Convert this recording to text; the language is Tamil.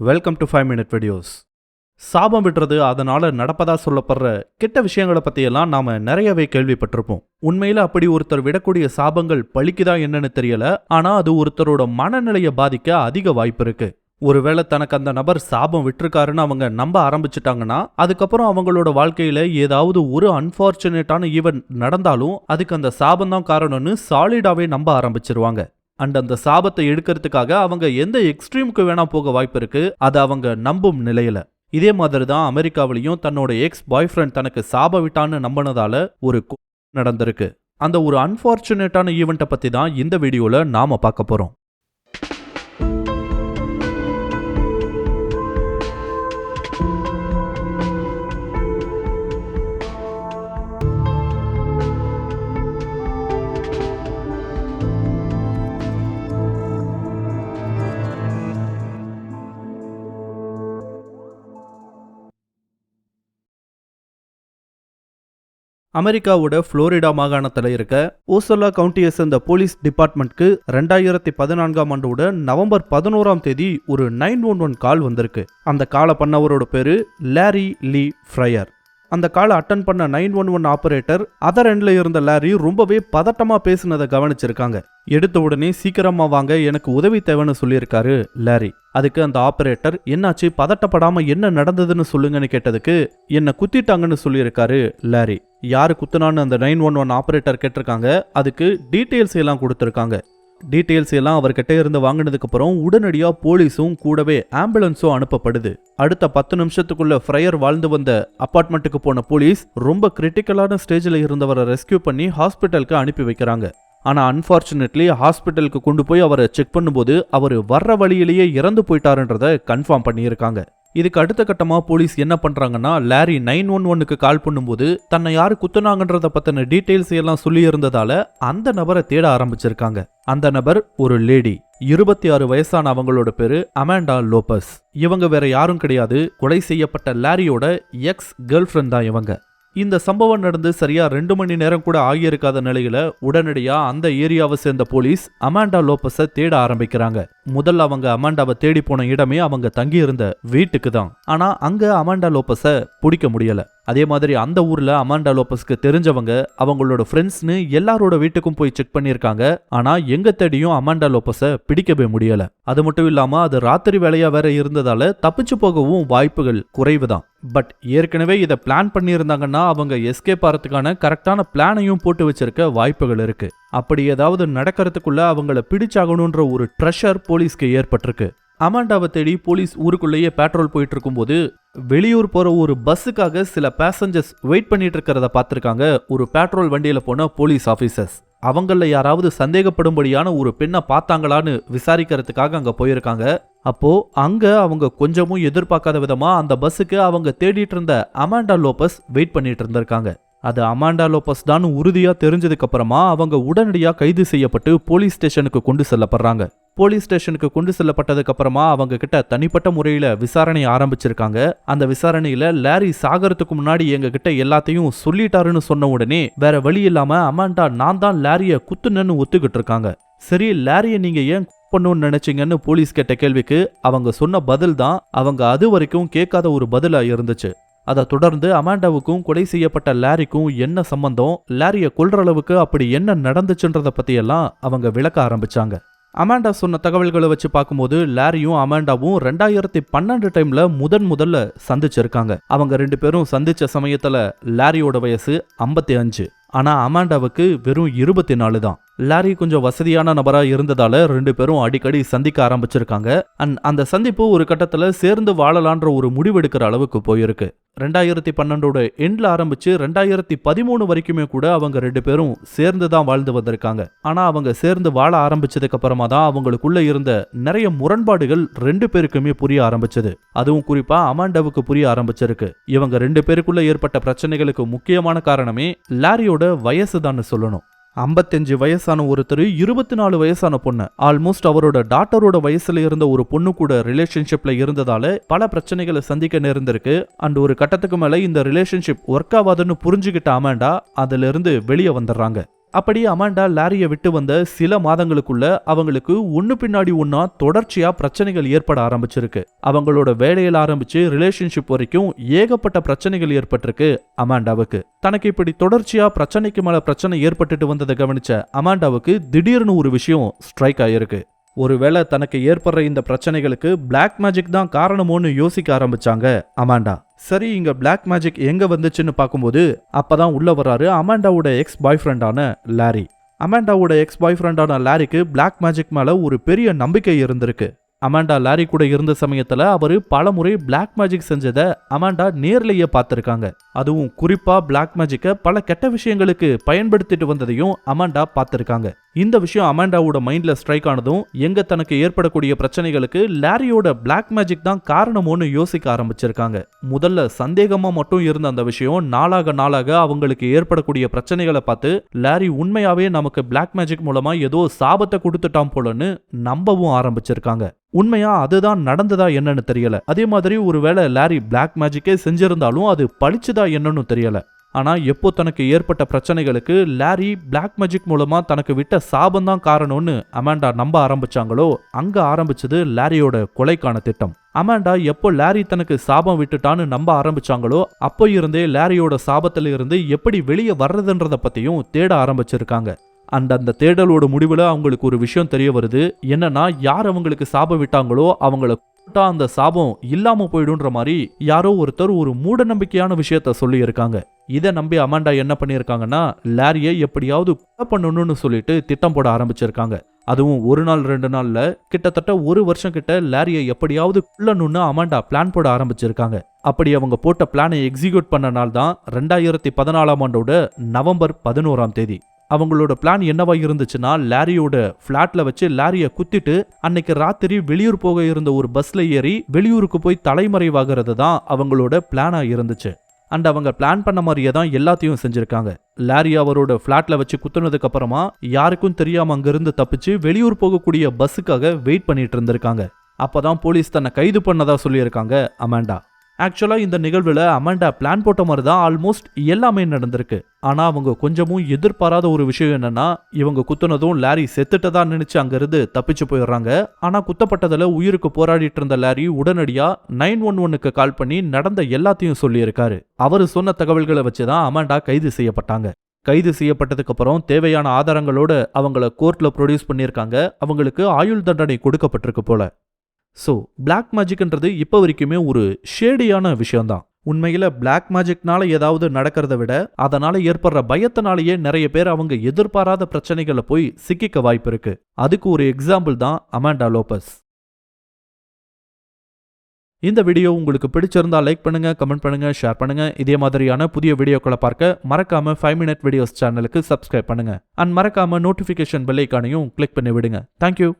Welcome to five minute videos சாபம் விடுறது அதனால நடப்பதா சொல்லப்படுற கெட்ட விஷயங்களை பத்தியெல்லாம் நாம நிறையவே கேள்விப்பட்டிருப்போம். உண்மையில அப்படி ஒருத்தர் விடக்கூடிய சாபங்கள் பழிக்குதா என்னன்னு தெரியல ஆனா அது ஒருத்தரோட மனநிலையை பாதிக்க அதிக வாய்ப்பு இருக்கு. ஒருவேளை தனக்கு அந்த நபர் சாபம் விட்டுருக்காருன்னு அவங்க நம்ப ஆரம்பிச்சிட்டாங்கன்னா அதுக்கப்புறம் அவங்களோட வாழ்க்கையில ஏதாவது ஒரு அன்ஃபார்ச்சுனேட்டான ஈவெண்ட் நடந்தாலும் அதுக்கு அந்த சாபம் தான் காரணம்னு சாலிடாவே நம்ப ஆரம்பிச்சிருவாங்க. அண்ட் அந்த சாபத்தை எடுக்கிறதுக்காக அவங்க எந்த எக்ஸ்ட்ரீமுக்கு வேணா போக வாய்ப்பு இருக்கு அது அவங்க நம்பும் நிலையில. இதே மாதிரி தான் அமெரிக்காவிலையும் தன்னோட எக்ஸ் பாய் ஃப்ரெண்ட் தனக்கு சாப விட்டான்னு நம்பினதால ஒரு நடந்திருக்கு. அந்த ஒரு அன்ஃபார்ச்சுனேட்டான ஈவெண்ட்டை பத்தி தான் இந்த வீடியோல நாம பார்க்க போறோம். அமெரிக்காவோட புளோரிடா மாகாணத்தில் இருக்க ஓசோலா கவுண்டியை சேர்ந்த போலீஸ் டிபார்ட்மெண்ட்க்கு ரெண்டாயிரத்தி பதினான்காம் ஆண்டோட நவம்பர் பதினோராம் தேதி ஒரு நைன் ஒன் ஒன் கால் வந்திருக்கு. அந்த காலை பண்ணவரோட பேரு லாரி லீ ஃப்ரையர். அந்த காலை அட்டன் பண்ண nine one one operator other எண்ட்ல இருந்த லாரி ரொம்பவே பதட்டமா பேசினதை கவனிச்சிருக்காங்க. எடுத்த உடனே சீக்கிரமா வாங்க எனக்கு உதவி தேவைன்னு சொல்லியிருக்காரு லாரி. அதுக்கு அந்த ஆபரேட்டர் என்னாச்சு? பதட்டப்படாம என்ன நடந்ததுன்னு சொல்லுங்கன்னு கேட்டதுக்கு என்ன குத்திட்டாங்கன்னு சொல்லியிருக்காரு லாரி. யாரு குத்துனான்னு அந்த நைன் ஒன் ஒன் ஆபரேட்டர் கேட்டிருக்காங்க. அதுக்கு டீட்டெயில்ஸ் எல்லாம் கொடுத்துருக்காங்க. டீட்டெயில்ஸ் எல்லாம் அவர்கிட்ட இருந்து வாங்கினதுக்கப்புறம் அப்புறம் போலீஸும் கூடவே ஆம்புலன்ஸும் அனுப்பப்படுது. அடுத்த பத்து நிமிஷத்துக்குள்ள ஃப்ரையர் வாழ்ந்து வந்த அப்பார்ட்மெண்ட்டுக்கு போன போலீஸ் ரொம்ப கிரிட்டிக்கலான ஸ்டேஜில் இருந்தவரை ரெஸ்கியூ பண்ணி ஹாஸ்பிட்டலுக்கு அனுப்பி வைக்கிறாங்க. ஆனால் அன்ஃபார்ச்சுனேட்லி ஹாஸ்பிட்டலுக்கு கொண்டு போய் அவரை செக் பண்ணும்போது அவர் வர்ற வழியிலேயே இறந்து போயிட்டாருன்றத கன்ஃபார்ம் பண்ணியிருக்காங்க. இதுக்கு அடுத்த கட்டமா போலீஸ் என்ன பண்றாங்கன்னா லாரி நைன் ஒன் ஒன்னுக்கு கால் பண்ணும்போது தன்னை யாரு குத்துனாங்கன்றத பத்தின டீட்டெயில்ஸ் எல்லாம் சொல்லி இருந்ததால அந்த நபரை தேட ஆரம்பிச்சிருக்காங்க. அந்த நபர் ஒரு லேடி. இருபத்தி ஆறு வயசான அவங்களோட பேரு அமாண்டா லோபஸ். இவங்க வேற யாரும் கிடையாது. கொலை செய்யப்பட்ட லாரியோட எக்ஸ் கேர்ள் ஃப்ரெண்ட் தான் இவங்க. இந்த சம்பவம் நடந்து சரியா ரெண்டு மணி நேரம் கூட ஆகியிருக்காத நிலையில உடனடியா அந்த ஏரியாவை சேர்ந்த போலீஸ் அமாண்டா லோபஸ தேட ஆரம்பிக்கிறாங்க. முதல்ல அவங்க அமாண்டாவை தேடி போன இடமே அவங்க தங்கியிருந்த வீட்டுக்கு தான். ஆனா அங்க அமாண்டா லோபஸ பிடிக்க முடியல. அதே மாதிரி அந்த ஊரில் அமாண்டா லோபஸ்க்கு தெரிஞ்சவங்க அவங்களோட ஃப்ரெண்ட்ஸ்னு எல்லாரோட வீட்டுக்கும் போய் செக் பண்ணியிருக்காங்க. ஆனால் எங்கே தேடியும் அமாண்டா லோபஸை பிடிக்கவே முடியல. அது மட்டும் இல்லாமல் அது ராத்திரி வேலையாக வேற இருந்ததால தப்பிச்சு போகவும் வாய்ப்புகள் குறைவு தான் பட் ஏற்கனவே இதை பிளான் பண்ணியிருந்தாங்கன்னா அவங்க எஸ்கேப் ஆகிறதுக்கான கரெக்டான பிளானையும் போட்டு வச்சிருக்க வாய்ப்புகள் இருக்கு. அப்படி ஏதாவது நடக்கிறதுக்குள்ள அவங்கள பிடிச்சாகணுன்ற ஒரு ட்ரெஷர் போலீஸ்க்கு ஏற்பட்டிருக்கு. அமாண்டாவை தேடி போலீஸ் ஊருக்குள்ளேயே பேட்ரோல் போயிட்டு இருக்கும்போது வெளியூர் போற ஒரு பஸ்ஸுக்காக சில பேசஞ்சர்ஸ் வெயிட் பண்ணிட்டு இருக்கிறத பார்த்துருக்காங்க ஒரு பேட்ரோல் வண்டியில போன போலீஸ் ஆஃபீஸர்ஸ் அவங்கள யாராவது சந்தேகப்படும்படியான ஒரு பெண்ணை பார்த்தாங்களான்னு விசாரிக்கிறதுக்காக அங்க போயிருக்காங்க. அப்போ அங்க அவங்க கொஞ்சமும் எதிர்பார்க்காத விதமா அந்த பஸ்ஸுக்கு அவங்க தேடிட்டு இருந்த அமாண்டா லோபஸ் வெயிட் பண்ணிட்டு இருந்திருக்காங்க அது அமாண்டா லோபஸ் தான் உறுதியாக தெரிஞ்சதுக்கு அப்புறமா அவங்க உடனடியாக கைது செய்யப்பட்டு போலீஸ் ஸ்டேஷனுக்கு கொண்டு செல்லப்படுறாங்க. போலீஸ் ஸ்டேஷனுக்கு கொண்டு செல்லப்பட்டதுக்கு அப்புறமா அவங்க கிட்ட தனிப்பட்ட முறையில் விசாரணை ஆரம்பிச்சிருக்காங்க. அந்த விசாரணையில லாரி சாகறதுக்கு முன்னாடி எங்க கிட்ட எல்லாத்தையும் சொல்லிட்டாருன்னு சொன்ன உடனே வேற வழி இல்லாம அமாண்டா நான் தான் லாரிய குத்துனன்னு ஒத்துக்கிட்டு இருக்காங்க. சரி லாரிய நீங்க ஏன் பண்ணணும்னு நினைச்சீங்கன்னு போலீஸ் கேட்ட கேள்விக்கு அவங்க சொன்ன பதில் தான் அவங்க அது வரைக்கும் கேட்காத ஒரு பதிலா இருந்துச்சு. அதை தொடர்ந்து அமாண்டாவுக்கும் கொலை செய்யப்பட்ட லாரிக்கும் என்ன சம்பந்தம்? லாரிய கொல்ற அளவுக்கு அப்படி என்ன நடந்துச்சுன்றத பத்தியெல்லாம் அவங்க விளக்க ஆரம்பிச்சாங்க. அமாண்டா சொன்ன தகவல்களை வச்சு பார்க்கும்போது லாரியும் அமாண்டாவும் ரெண்டாயிரத்தி பன்னெண்டு டைம்ல முதன் முதல்ல சந்திச்சிருக்காங்க. அவங்க ரெண்டு பேரும் சந்திச்ச சமயத்துல லாரியோட வயசு ஐம்பத்தி அஞ்சு. ஆனா அமாண்டாவுக்கு வெறும் இருபத்தி நாலு தான். லாரி கொஞ்சம் வசதியான நபரா இருந்ததால ரெண்டு பேரும் அடிக்கடி சந்திக்க ஆரம்பிச்சிருக்காங்க. அண்ட் அந்த சந்திப்பு ஒரு கட்டத்துல சேர்ந்து வாழலான்ற ஒரு முடிவெடுக்கிற அளவுக்கு போயிருக்கு. ரெண்டாயிரத்தி பன்னெண்டோட எண்ட்ல ஆரம்பிச்சு ரெண்டாயிரத்தி பதிமூணு வரைக்குமே கூட அவங்க ரெண்டு பேரும் சேர்ந்து தான் வாழ்ந்து வந்திருக்காங்க. ஆனா அவங்க சேர்ந்து வாழ ஆரம்பிச்சதுக்கு அப்புறமா தான் அவங்களுக்குள்ள இருந்த நிறைய முரண்பாடுகள் ரெண்டு பேருக்குமே புரிய ஆரம்பிச்சது. அதுவும் குறிப்பா அமாண்டாவுக்கு புரிய ஆரம்பிச்சிருக்கு. இவங்க ரெண்டு பேருக்குள்ள ஏற்பட்ட பிரச்சனைகளுக்கு முக்கியமான காரணமே லாரியோட வயசு தான் சொல்லணும். ஐம்பத்தஞ்சு வயசான ஒருத்தர் இருபத்தி நாலு வயசான பொண்ணு. ஆல்மோஸ்ட் அவரோட டாட்டரோட வயசுல இருந்த ஒரு பொண்ணு கூட ரிலேஷன்ஷிப்ல இருந்ததால பல பிரச்சனைகளை சந்திக்க நேர்ந்திருக்கு. அண்ட் ஒரு கட்டத்துக்கு மேல இந்த ரிலேஷன்ஷிப் ஒர்க் ஆகாதுன்னு புரிஞ்சுக்கிட்ட அமேண்டா அதுல இருந்து வெளியே வந்துடுறாங்க. அப்படி அமாண்டா லாரியை விட்டு வந்த சில மாதங்களுக்குள்ள அவங்களுக்கு ஒன்னு பின்னாடி ஒன்னா தொடர்ச்சியா பிரச்சனைகள் ஏற்பட ஆரம்பிச்சிருக்கு. அவங்களோட வேலையில ஆரம்பிச்சு ரிலேஷன்ஷிப் வரைக்கும் ஏகப்பட்ட பிரச்சனைகள் ஏற்பட்டிருக்கு அமாண்டாவுக்கு. தனக்கு இப்படி தொடர்ச்சியா பிரச்சனைக்கு மேல பிரச்சனை ஏற்பட்டுட்டு வந்ததை கவனிச்ச அமாண்டாவுக்கு திடீர்னு ஒரு விஷயம் ஸ்ட்ரைக் ஆயிருக்கு. ஒருவேளை தனக்கு ஏற்படுற இந்த பிரச்சனைகளுக்கு பிளாக் மேஜிக் தான் காரணமோன்னு யோசிக்க ஆரம்பிச்சாங்க அமாண்டா. சரி இங்க பிளாக் மேஜிக் எங்க வந்துச்சுன்னு பார்க்கும்போது அப்பதான் உள்ள வராரு அமாண்டாவோட எக்ஸ் பாய் ஃப்ரெண்டான லாரி அமாண்டாவோட எக்ஸ் பாய் ஃப்ரெண்டான லாரிக்கு பிளாக் மேஜிக் மேல ஒரு பெரிய நம்பிக்கை இருந்திருக்கு. அமாண்டா லாரி கூட இருந்த சமயத்துல பல பலமுறை பிளாக் மேஜிக் செஞ்சதை அமாண்டா நேர்லயே பார்த்திருக்காங்க. அதுவும் குறிப்பா பிளாக் மேஜிக்கை பல கெட்ட விஷயங்களுக்கு பயன்படுத்திட்டு வந்ததையும் அமாண்டா பார்த்திருக்காங்க. இந்த விஷயம் அமாண்டாவோட மைண்டில் ஸ்ட்ரைக் ஆனதும் எங்கே தனக்கு ஏற்படக்கூடிய பிரச்சனைகளுக்கு லாரியோட பிளாக் மேஜிக் தான் காரணமோன்னு யோசிக்க ஆரம்பிச்சிருக்காங்க. முதல்ல சந்தேகமாக மட்டும் இருந்த அந்த விஷயம் நாளாக நாளாக அவங்களுக்கு ஏற்படக்கூடிய பிரச்சனைகளை பார்த்து லாரி உண்மையாவே நமக்கு பிளாக் மேஜிக் மூலமாக ஏதோ சாபத்தை கொடுத்துட்டான் போலன்னு நம்பவும் ஆரம்பிச்சிருக்காங்க. உண்மையா அதுதான் நடந்ததா என்னன்னு தெரியல. அதே மாதிரி ஒருவேளை லாரி பிளாக் மேஜிக்கே செஞ்சிருந்தாலும் அது பழிச்சுதா என்னன்னு தெரியல. ஆனால் எப்போ தனக்கு ஏற்பட்ட பிரச்சனைகளுக்கு லாரி பிளாக் மேஜிக் மூலமாக தனக்கு விட்ட சாபம் தான் காரணம்னு அமாண்டா நம்ப ஆரம்பிச்சாங்களோ அங்கே ஆரம்பிச்சது லாரியோட கொலைக்கான திட்டம். அமாண்டா எப்போ லாரி தனக்கு சாபம் விட்டுட்டான்னு நம்ப ஆரம்பிச்சாங்களோ அப்போ இருந்தே லாரியோட சாபத்தில் இருந்து எப்படி வெளியே வர்றதுன்றதை பற்றியும் தேட ஆரம்பிச்சிருக்காங்க. அண்ட் அந்த தேடலோட முடிவில் அவங்களுக்கு ஒரு விஷயம் தெரிய வருது. என்னன்னா யார் அவங்களுக்கு சாபம் விட்டாங்களோ அவங்கள அந்த சாபம் இல்லாம போயிடும்ன்ற மாதிரி யாரோ ஒருத்தர் ஒரு மூட நம்பிக்கையான விஷயத்த சொல்லி இருக்காங்க இதை நம்பி அமாண்டா என்ன பண்ணியிருக்காங்கன்னா லாரியை எப்படியாவது கொலை பண்ணணும்னு சொல்லிட்டு திட்டம் போட ஆரம்பிச்சிருக்காங்க. அதுவும் ஒரு நாள் ரெண்டு நாள்ல கிட்டத்தட்ட ஒரு வருஷம் கிட்ட லாரியை எப்படியாவது கொல்லணும்னு அமாண்டா பிளான் போட ஆரம்பிச்சிருக்காங்க. அப்படி அவங்க போட்ட பிளானை எக்ஸிக்யூட் பண்ண நாள் தான் ரெண்டாயிரத்தி பதினாலாம் ஆண்டோட நவம்பர் பதினோராம் தேதி. அவங்களோட பிளான் என்னவா இருந்துச்சுன்னா லாரியோட ஃபிளாட்ல வச்சு லாரியை குத்திட்டு அன்னைக்கு ராத்திரி வெளியூர் போக இருந்த ஒரு பஸ்ல ஏறி வெளியூருக்கு போய் தலைமறைவாகிறது தான் அவங்களோட பிளானா இருந்துச்சு. அண்ட் அவங்க பிளான் பண்ண மாதிரியே தான் எல்லாத்தையும் செஞ்சிருக்காங்க. லாரி அவரோட ஃபிளாட்ல வச்சு குத்துனதுக்கு அப்புறமா யாருக்கும் தெரியாம அங்கிருந்து தப்பிச்சு வெளியூர் போகக்கூடிய பஸ்ஸுக்காக வெயிட் பண்ணிட்டு இருந்திருக்காங்க. அப்பதான் போலீஸ் தன்னை கைது பண்ணதா சொல்லியிருக்காங்க அமாண்டா. ஆக்சுவலாக இந்த நிகழ்வில் அமாண்டா பிளான் போட்ட மாதிரி தான் ஆல்மோஸ்ட் எல்லாமே நடந்திருக்கு. ஆனால் அவங்க கொஞ்சமும் எதிர்பாராத ஒரு விஷயம் என்னன்னா இவங்க குத்துனதும் லாரி செத்துட்டதா நினைச்சு அங்கிருந்து தப்பிச்சு போயிடுறாங்க. ஆனால் குத்தப்பட்டதில் உயிருக்கு போராடிட்டு இருந்த லாரி உடனடியாக நைன் ஒன் ஒன்னுக்கு கால் பண்ணி நடந்த எல்லாத்தையும் சொல்லியிருக்காரு. அவர் சொன்ன தகவல்களை வச்சு தான் அமாண்டா கைது செய்யப்பட்டாங்க. கைது செய்யப்பட்டதுக்கு அப்புறம் தேவையான ஆதாரங்களோட அவங்கள கோர்ட்ல ப்ரொடியூஸ் பண்ணியிருக்காங்க. அவங்களுக்கு ஆயுள் தண்டனை கொடுக்கப்பட்டிருக்கு போல. ஸோ பிளாக் மேஜிக்ன்றது இப்போ வரைக்குமே ஒரு ஷேடியான விஷயம்தான். உண்மையில பிளாக் மேஜிக்னால ஏதாவது நடக்கிறத விட அதனால ஏற்படுற பயத்தினாலேயே நிறைய பேர் அவங்க எதிர்பாராத பிரச்சனைகளை போய் சிக்கிக்க வாய்ப்பு இருக்கு. அதுக்கு ஒரு எக்ஸாம்பிள் தான் அமாண்டா லோபஸ் இந்த வீடியோ உங்களுக்கு பிடிச்சிருந்தா லைக் பண்ணுங்க கமெண்ட் பண்ணுங்க ஷேர் பண்ணுங்க. இதே மாதிரியான புதிய வீடியோக்களை பார்க்க மறக்காம ஃபைவ் மினிட் வீடியோஸ் சேனலுக்கு சப்ஸ்கிரைப் பண்ணுங்க. அண்ட் மறக்காம நோட்டிபிகேஷன் பெல்லைக்கானையும் கிளிக் பண்ணி விடுங்க தேங்க்யூ